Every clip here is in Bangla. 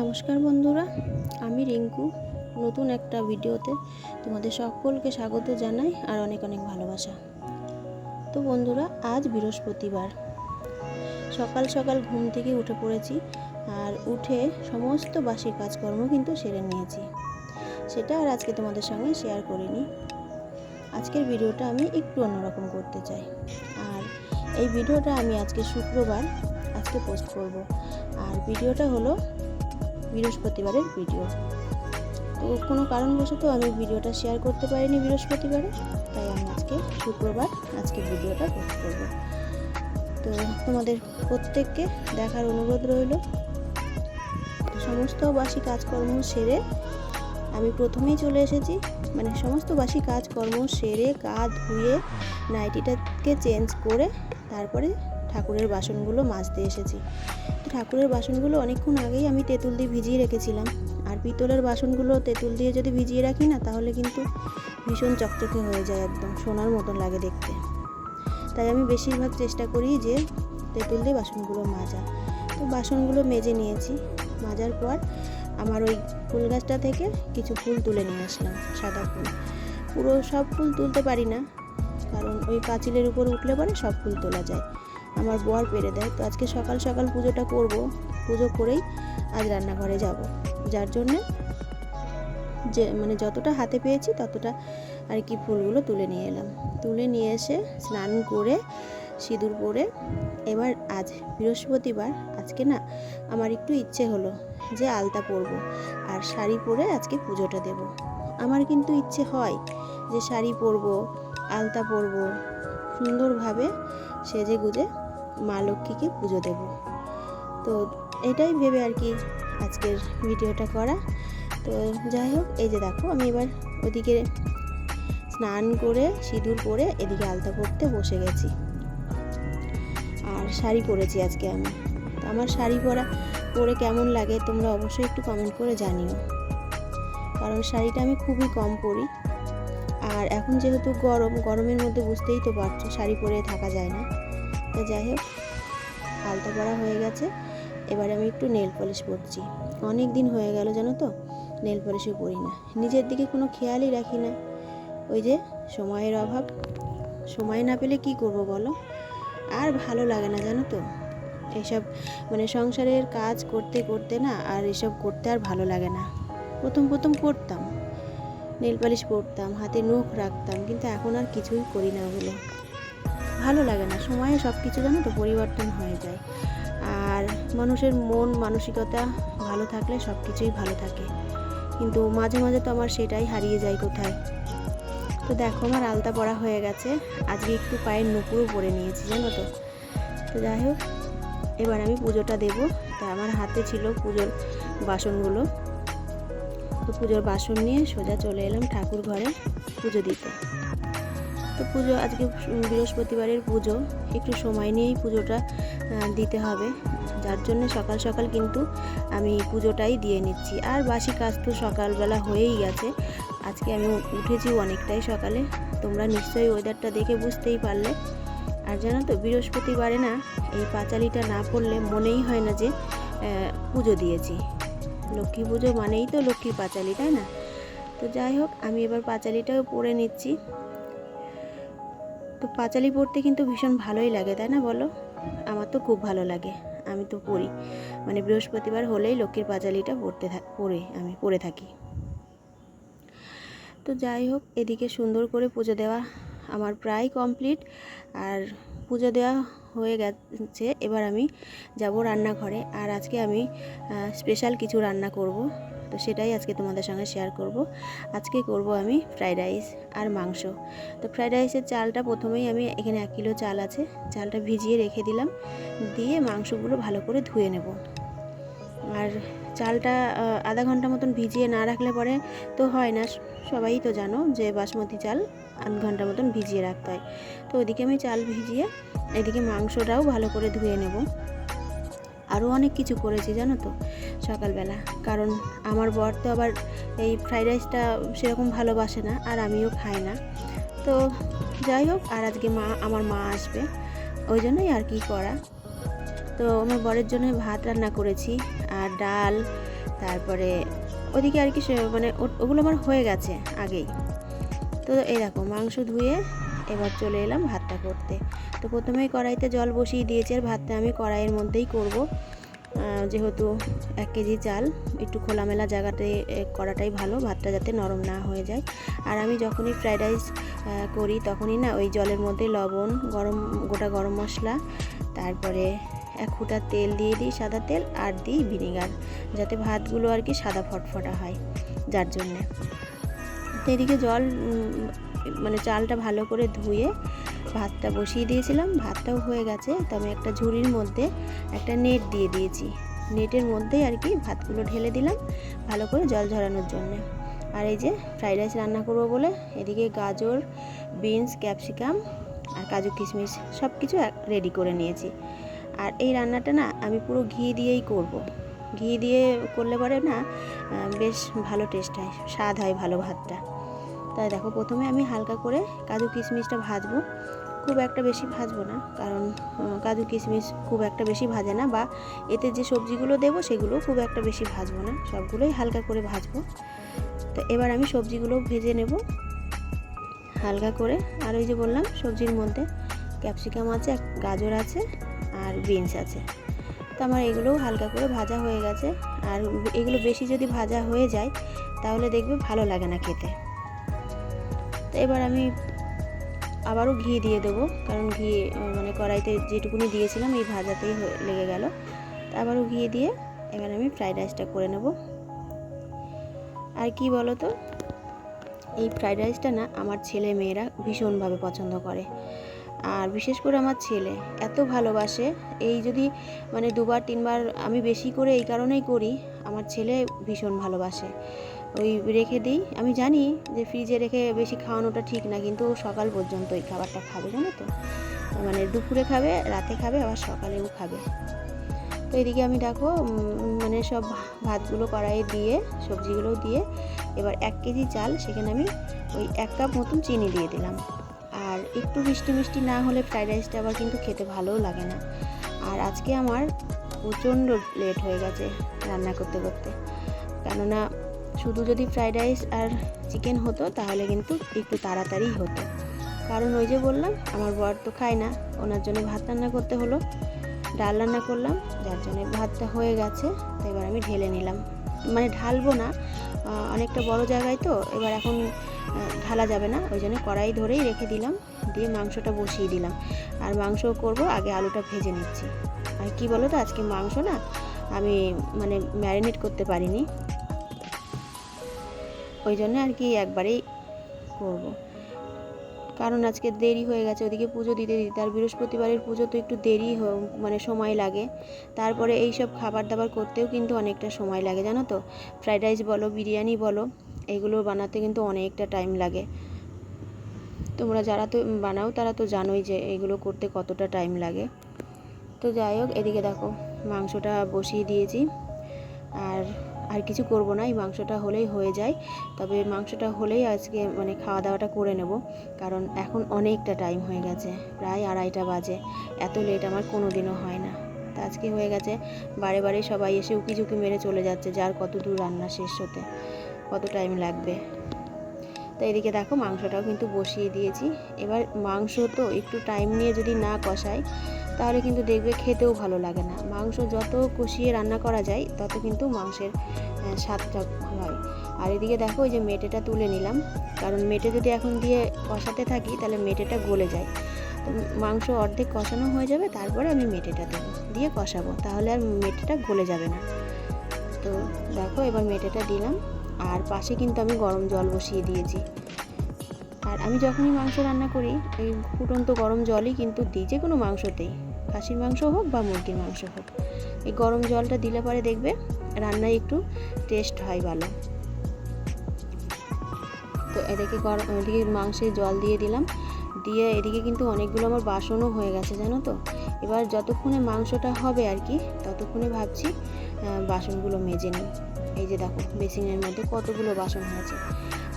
নমস্কার বন্ধুরা, আমি রিঙ্কু। নতুন একটা ভিডিওতে তোমাদের সকলকে স্বাগত জানাই আর অনেক অনেক ভালোবাসা। তো বন্ধুরা, আজ বৃহস্পতিবার। সকাল সকাল ঘুম থেকে উঠে পড়েছি আর উঠে সমস্ত বাসি কাজকর্ম কিন্তু সেরে নিয়েছি। সেটা আর আজকে তোমাদের সঙ্গে শেয়ার করিনি। আজকের ভিডিওটা আমি একটু অন্যরকম করতে চাই। আর এই ভিডিওটা আমি আজকে শুক্রবার, আজকে পোস্ট করব। আর ভিডিওটা হলো বৃহস্পতিবারের ভিডিও তো কোনো কারণবশত আমি ভিডিওটা শেয়ার করতে পারিনি বৃহস্পতিবারে, তাই আমি আজকে শুক্রবার আজকে ভিডিওটা পোস্ট করব। তো তোমাদের প্রত্যেককে দেখার অনুরোধ রইল। সমস্ত বাসি কাজকর্ম সেরে আমি প্রথমেই চলে এসেছি। মানে সমস্ত বাসি কাজকর্ম সেরে গা ধুয়ে, নাইটিটাকে চেঞ্জ করে তারপরে ঠাকুরের বাসনগুলো মাজতে এসেছি। ঠাকুরের বাসনগুলো অনেকক্ষণ আগেই আমি তেঁতুল দিয়ে ভিজিয়ে রেখেছিলাম। আর পিতলের বাসনগুলো তেঁতুল দিয়ে যদি ভিজিয়ে রাখি না, তাহলে কিন্তু ভীষণ চকচকে হয়ে যায় একদম, সোনার মতন লাগে দেখতে। তাই আমি বেশিরভাগ চেষ্টা করি যে তেঁতুল দিয়ে বাসনগুলো মাজা। তো বাসনগুলো মেজে নিয়েছি। মাজার পর আমার ওই ফুল গাছটা থেকে কিছু ফুল তুলে নিয়ে আসলাম, সাদা ফুল। পুরো সব ফুল তুলতে পারি না, কারণ ওই পাঁচিলের উপর উঠলে পরে সব ফুল তোলা যায়। আমার বর পেরে দেয়। তো আজকে সকাল সকাল পুজোটা করব। পুজো করেই আজ রান্নাঘরে যাব। যার জন্যে যে মানে যতটা হাতে পেয়েছি ততটা আর কি ফুলগুলো তুলে নিয়ে এলাম। তুলে নিয়ে এসে স্নান করে, সিঁদুর পরে এবার আজ বৃহস্পতিবার, আজকে না আমার একটু ইচ্ছে হলো যে আলতা পরব আর শাড়ি পরে আজকে পুজোটা দেব। আমার কিন্তু ইচ্ছে হয় যে শাড়ি পরবো, আলতা পরব, সুন্দরভাবে সেজে গুজে মা লক্ষ্মীকে পুজো দেব। তো এটাই ভেবে আর কি আজকের ভিডিওটা করা। তো যাই হোক, এই যে দেখো, আমি এবার ওদিকে স্নান করে, সিঁদুর পরে এদিকে আলতা পরতে বসে গেছি। আর শাড়ি পরেছি আজকে আমি। আমার শাড়ি পরা, পরে কেমন লাগে তোমরা অবশ্যই একটু কমেন্ট করে জানিও। কারণ শাড়িটা আমি খুবই কম পরি। আর এখন যেহেতু গরম, গরমের মধ্যে বুঝতেই তো পারছ, শাড়ি পরে থাকা যায় না। তো যাই হোক, আলতা পরা হয়ে গেছে। এবার আমি একটু নেল পলিশ পরছি। অনেক দিন হয়ে গেল জানো তো, নেল পলিশও পরি না। নিজের দিকে কোনো খেয়ালই রাখি না। ওই যে সময়ের অভাব, সময় না পেলে কি করব বলো? আর ভালো লাগে না জানো তো। এসব মানে সংসারের কাজ করতে করতে না আর এসব করতে আর ভালো লাগে না। প্রথম প্রথম করতাম নেল পালিশ পরতাম, হাতে নখ রাখতাম, কিন্তু এখন আর কিছুই করি না ওগুলো। ভালো লাগে না। সময়ে সব কিছু জানো তো পরিবর্তন হয়ে যায়। আর মানুষের মন, মানসিকতা ভালো থাকলে সব কিছুই ভালো থাকে। কিন্তু মাঝে মাঝে তো আমার সেটাই হারিয়ে যায় কোথায়। তো দেখো আমার আলতা পরা হয়ে গেছে। আজকে একটু পায়ের নুপুরও পরে নিয়েছি, জানো তো। তো যাই হোক, এবার আমি পুজোটা দেব। তা আমার হাতে ছিল পুজোর বাসনগুলো। তো পুজোর বাসন নিয়ে সোজা চলে এলাম ঠাকুর ঘরে পুজো দিতে। তো পুজো, আজকে বৃহস্পতিবারের পুজো। একটু সময় নিয়েই পুজোটা দিতে হবে। যার জন্য সকাল সকাল কিন্তু আমি পুজোটাই দিয়ে নিচ্ছি। আর বাসি কাজ তো সকালবেলা হয়েই গেছে। আজকে আমি উঠেছি অনেকটাই সকালে। তোমরা নিশ্চয়ই ওয়েদারটা দেখে বুঝতেই পারলে। আর জানো তো, বৃহস্পতিবারে না, এই পাঁচালিটা না পড়লে মনেই হয় না যে পুজো দিয়েছি। লক্ষ্মী পুজো মানেই তো লক্ষ্মী পাঁচালি, তাই না? তো যাই হোক, আমি এবার পাঁচালিটাও পরে নিচ্ছি। তো পাঁচালি পড়তে কিন্তু ভীষণ ভালোই লাগে, তাই না বলো? আমার তো খুব ভালো লাগে, আমি তো পড়ি। মানে বৃহস্পতিবার হলেই লক্ষ্মীর পাঁচালিটা পড়তে পড়ে, আমি পড়ে থাকি। তো যাই হোক, এদিকে সুন্দর করে পুজো দেওয়া আমার প্রায় কমপ্লিট আর পুজো দেওয়া হয়ে গেছে, এবার আমি যাব রান্নাঘরে। আর আজকে আমি স্পেশাল কিছু রান্না করব। তো সেটাই আজকে তোমাদের সঙ্গে শেয়ার করব। আজকে করব আমি ফ্রাইড রাইস আর মাংস। তো ফ্রাইড রাইসের চালটা প্রথমেই আমি এখানে এক কিলো চাল আছে। চালটা ভিজিয়ে রেখে দিলাম। দিয়ে মাংসগুলো ভালো করে ধুয়ে নেব। আর চালটা আধা ঘণ্টা মতন ভিজিয়ে না রাখলে পরে তো হয় না। সবাই তো জানো যে বাসমতি চাল আধ ঘণ্টা মতন ভিজিয়ে রাখতে হয়। তো ওইদিকে আমি চাল ভিজিয়ে এদিকে মাংসটাও ভালো করে ধুয়ে নেব। আরও অনেক কিছু করেছি, জানো তো, সকালবেলা। কারণ আমার বর তো আবার এই ফ্রাইড রাইসটা সেরকম ভালোবাসে না আর আমিও খাই না। তো যাই হোক, আর আজকে মা, আমার মা আসবে। ওই জন্যই আর কি করা। তো আমার বরের জন্য ভাত রান্না করেছি, আর ডাল, তারপরে ওদিকে আর কি মানে ওগুলো আমার হয়ে গেছে আগেই। তো এই দেখো, মাংস ধুয়ে এবার চলে এলাম ভাতটা করতে। তো প্রথমেই কড়াইতে জল বসিয়ে দিয়েছি, আর ভাতটা আমি কড়াইয়ের মধ্যেই করব। যেহেতু এক কেজি চাল, একটু খোলামেলা জায়গাতে করাটাই ভালো, ভাতটা যাতে নরম না হয়ে যায়। আর আমি যখনই ফ্রাইড রাইস করি তখনই না, ওই জলের মধ্যে লবণ, গরম, গোটা গরম মশলা, তারপরে এক ফুটা তেল দিয়ে দিই সাদা তেল, আর দিই ভিনেগার, যাতে ভাতগুলো আর কি সাদা ফটফটা হয়, যার জন্যে। এদিকে জল মানে চালটা ভালো করে ধুয়ে ভাতটা বসিয়ে দিয়েছিলাম। ভাতটাও হয়ে গেছে। তো আমি একটা ঝুড়ির মধ্যে একটা নেট দিয়ে দিয়েছি। নেটের মধ্যেই আর কি ভাতগুলো ঢেলে দিলাম ভালো করে জল ঝরানোর জন্যে। আর এই যে ফ্রাইড রাইস রান্না করব বলে এদিকে গাজর, বিনস, ক্যাপসিকাম আর কাজু কিশমিশ সব কিছু রেডি করে নিয়েছি। আর এই রান্নাটা না আমি পুরো ঘি দিয়েই করব। ঘি দিয়ে করলে পরে না বেশ ভালো টেস্ট হয়। স্বাদ হয় ভালো ভাতটা। তাই দেখো প্রথমে আমি হালকা করে কাজু কিশমিশটা ভাজবো। খুব একটা বেশি ভাজবো না, কারণ কাজু কিশমিশ খুব একটা বেশি ভাজে না বা এতে যে সবজিগুলো দেবো সেগুলো খুব একটা বেশি ভাজবো না, সবগুলোই হালকা করে ভাজবো। তো এবার আমি সবজিগুলো ভেজে নেব। হালকা করে, আর ওই যে বললাম সবজির মধ্যে ক্যাপসিকাম আছে, গাজর আছে, আর বিনস আছে। তো আমার এগুলোও হালকা করে ভাজা হয়ে গেছে, আর এগুলো বেশি যদি ভাজা হয়ে যায় তাহলে দেখবে ভালো লাগে না খেতে। এবার আমি আবারও ঘি দিয়ে দেবো, কারণ ঘি মানে কড়াইতে যেটুকুনি দিয়েছিলাম, এই ভাজাতেই লেগে গেল। তো আবারও ঘি দিয়ে এবার আমি ফ্রাইড রাইসটা করে নেব। আর কি বলো তো এই ফ্রাইড রাইসটা না আমার ছেলে মেয়েরা ভীষণভাবে পছন্দ করে। আর বিশেষ করে আমার ছেলে, এত ভালোবাসে। এই যদি মানে দুবার, তিনবার আমি বেশি করে এই কারণেই করি আমার ছেলে ভীষণ ভালোবাসে। ওই রেখে দিই। আমি জানি যে ফ্রিজে রেখে বেশি খাওয়ানোটা ঠিক না, কিন্তু সকাল পর্যন্ত ওই খাবারটা খাবে, জানো তো? মানে দুপুরে খাবে, রাতে খাবে, আবার সকালেও খাবে। তো এদিকে আমি দেখো মানে সব ভাতগুলো কড়াইয়ে দিয়ে, সবজিগুলো দিয়ে, এবার এক কেজি চাল, সেখানে আমি ওই এক কাপ মতন চিনি দিয়ে দিলাম। আর একটু মিষ্টি মিষ্টি না হলে ফ্রাইড রাইসটা আবার কিন্তু খেতে ভালোও লাগে না। আর আজকে আমার প্রচণ্ড লেট হয়ে গেছে রান্না করতে করতে। কেননা শুধু যদি ফ্রাইড রাইস আর চিকেন হতো, তাহলে কিন্তু একটু তাড়াতাড়ি হতো। কারণ ওই যে বললাম, আমার বর তো খায় না, ওনার জন্য ভাত রান্না করতে হলো। ডাল রান্না করলাম, যার জন্য ভাতটা হয়ে গেছে, তো এবার আমি ঢেলে নিলাম। মানে ঢালবো না অনেকটা বড় জায়গায় তো, এবার এখন ঢালা যাবে না, ওই জন্য কড়াই ধরেই রেখে দিলাম, দিয়ে মাংসটা বসিয়ে দিলাম। আর মাংস করব, আগে আলুটা ভেজে নিচ্ছি। আর কি বলো তো, আজকে মাংস না আমি মানে ম্যারিনেট করতে পারিনি। ওই জন্য আর কি একবারেই করব। কারণ আজকে দেরি হয়ে গেছে, ওদিকে পুজো দিতে দিতে। আর বৃহস্পতিবারের পুজো তো একটু দেরি মানে সময় লাগে। তারপরে এই সব খাবার দাবার করতেও কিন্তু অনেকটা সময় লাগে, জানো তো? ফ্রাইড রাইস বলো, বিরিয়ানি বলো, এগুলো বানাতে কিন্তু অনেকটা টাইম লাগে। তোমরা যারা তো বানাও, তারা তো জানোই যে এগুলো করতে কতটা টাইম লাগে। তো যাই হোক, এদিকে দেখো মাংসটা বসিয়ে দিয়েছি। আর আর কিছু করব না, এই মাংসটা হলেই হয়ে যায়। তবে মাংসটা হলেই আজকে মানে খাওয়া দাওয়াটা করে নেব, কারণ এখন অনেকটা টাইম হয়ে গেছে, প্রায় আড়াইটা বাজে। এত লেট আমার কোনো দিনও হয় না। তা আজকে হয়ে গেছে, বারে বারে সবাই এসে উকি ঝুঁকি মেরে চলে যাচ্ছে, যার কত দূর রান্না শেষ হতে, কত টাইম লাগবে। তো এদিকে দেখো মাংসটাও কিন্তু বসিয়ে দিয়েছি। এবার মাংস তো একটু টাইম নিয়ে যদি না কষাই তাহলে কিন্তু দেখবে খেতেও ভালো লাগে না। মাংস যত কষিয়ে রান্না করা যায়, তত কিন্তু মাংসের স্বাদটা হয়। আর এদিকে দেখো ওই যে মেটেটা তুলে নিলাম। কারণ মেটে যদি এখন দিয়ে কষাতে থাকি, তাহলে মেটেটা গলে যায়। তো মাংস অর্ধেক কষানো হয়ে যাবে, তারপরে আমি মেটেটা দেবো। দিয়ে কষাবো, তাহলে আর মেটেটা গলে যাবে না। তো দেখো এবার মেটেটা দিলাম। আর পাশে কিন্তু আমি গরম জল বসিয়ে দিয়েছি। আর আমি যখনই মাংস রান্না করি, এই ফুটন্ত গরম জলই কিন্তু দিই, যে কোনো মাংসতেই। খাসির মাংস হোক বা মুরগির মাংস হোক। এই গরম জলটা দিলে পরে দেখবে রান্নায় একটু টেস্ট হয় ভালো। তো এদিকে গরম এদিকে মাংসে জল দিয়ে দিলাম। দিয়ে এদিকে কিন্তু অনেকগুলো আমার বাসনও হয়ে গেছে, জানো তো? এবার যতক্ষণে মাংসটা হবে আর কি, ততক্ষণে ভাবছি বাসনগুলো মেজে নিই। এই যে দেখো বেসিনের মধ্যে কতগুলো বাসন হয়েছে।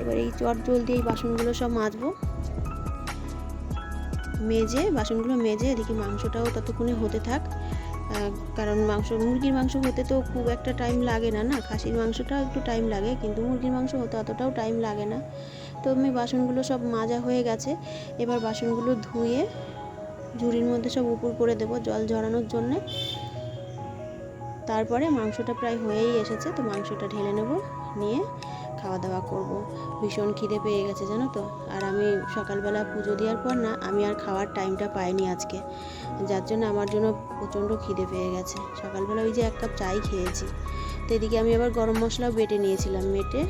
এবার এই চট জলদি এই বাসনগুলো সব মাজবো। মেজে, বাসনগুলো মেজে, এদিকে মাংসটাও ততক্ষণে হতে থাক। কারণ মাংস, মুরগির মাংস হতে তো খুব একটা টাইম লাগে না না? খাসির মাংসটাও একটু টাইম লাগে, কিন্তু মুরগির মাংস হতে অতটাও টাইম লাগে না। তো আমি বাসনগুলো সব মাজা হয়ে গেছে। এবার বাসনগুলো ধুয়ে ঝুড়ির মধ্যে সব উপর করে দেবো জল ঝরানোর জন্যে। তারপরে মাংসটা প্রায় হয়েই এসেছে, তো মাংসটা ঢেলে নেব, নিয়ে খাওয়া দাওয়া করব। ভীষণ খিদে পেয়ে গেছে, জানো তো? আর আমি সকালবেলা পুজো দেওয়ার পর না, আমি আর খাওয়ার টাইমটা পাইনি আজকে। যার জন্য আমার জন্য প্রচণ্ড খিদে পেয়ে গেছে। সকালবেলা ওই যে এক কাপ চাই খেয়েছি। তো এদিকে আমি আবার গরম মশলাও বেটে নিয়েছিলাম, বেটে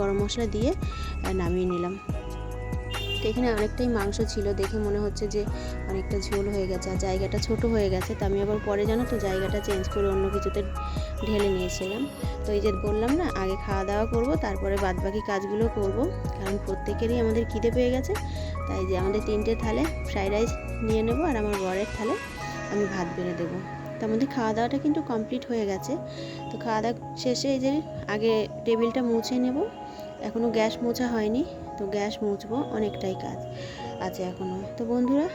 গরম মশলা দিয়ে নামিয়ে নিলাম। এখানে অনেকটাই মাংস ছিল, দেখে মনে হচ্ছে যে অনেকটা ঝোল হয়ে গেছে আর জায়গাটা ছোট হয়ে গেছে। তো আমি আবার পরে জানো তো জায়গাটা চেঞ্জ করে অন্য কিছুতে ঢেলে নিয়েছিলাম। তো এই যে বললাম না, আগে খাওয়া দাওয়া করব, তারপরে বাদবাকি কাজগুলো করব। কারণ প্রত্যেকেরই আমাদের খিদে পেয়ে গেছে। তাই যে আমাদের তিনটে থালে ফ্রাইড রাইস নিয়ে নেব আর আমার বরের থালে আমি ভাত বেড়ে দেবো। তো আমাদের খাওয়া দাওয়াটা কিন্তু কমপ্লিট হয়ে গেছে। তো খাওয়া দাওয়া শেষে এই যে আগে টেবিলটা মুছে নেব। এখনও গ্যাস মোছা হয়নি। তো গ্যাস মুছবো, অনেকটাই কাজ আছে এখনও তো বন্ধুরা,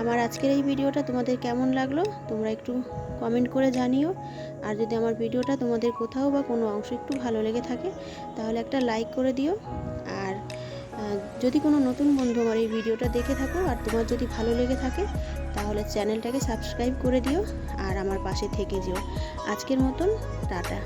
আমার আজকের এই ভিডিওটা তোমাদের কেমন লাগল তোমরা একটু কমেন্ট করে জানিও। আর যদি আমার ভিডিওটা তোমাদের কোথাও বা কোনো অংশ একটু ভালো লেগে থাকে, তাহলে একটা লাইক করে দিও। আর যদি কোনো নতুন বন্ধু আমার এই ভিডিওটা দেখে থাকো আর তোমার যদি ভালো লেগে থাকে, তাহলে চ্যানেলটাকে সাবস্ক্রাইব করে দিও আর আমার পাশে থেকে যেও। আজকের মতন, টাটা।